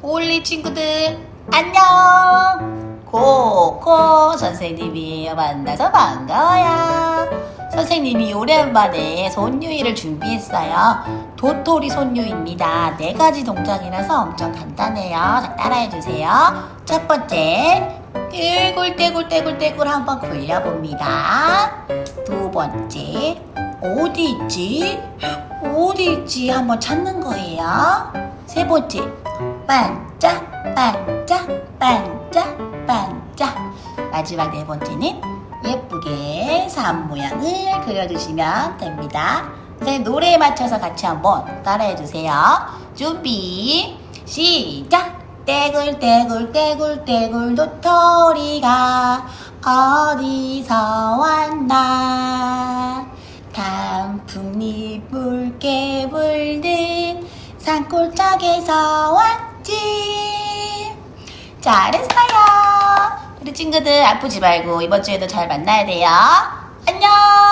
올리 친구들 안녕! 코코 선생님이에요 만나서 반가워요. 선생님이 오랜만에 손유이를 준비했어요. 도토리 손유입니다. 네 가지 동작이라서 엄청 간단해요. 자 따라해 주세요. 첫 번째 떼굴떼굴떼굴떼굴 한번 굴려봅니다. 두 번째 어디 있지? 어디 있지? 한번 찾는 거예요. 세 번째, 반짝, 반짝, 반짝, 반짝. 마지막 네 번째는 예쁘게 산 모양을 그려주시면 됩니다. 선생님 노래에 맞춰서 같이 한번 따라해 주세요. 준비, 시작! 떼굴떼굴 떼굴떼굴 도토리가 어디서 물든 산골짜기에서 왔지. 잘했어요. 우리 친구들 아프지 말고 이번 주에도 잘 만나야 돼요. 안녕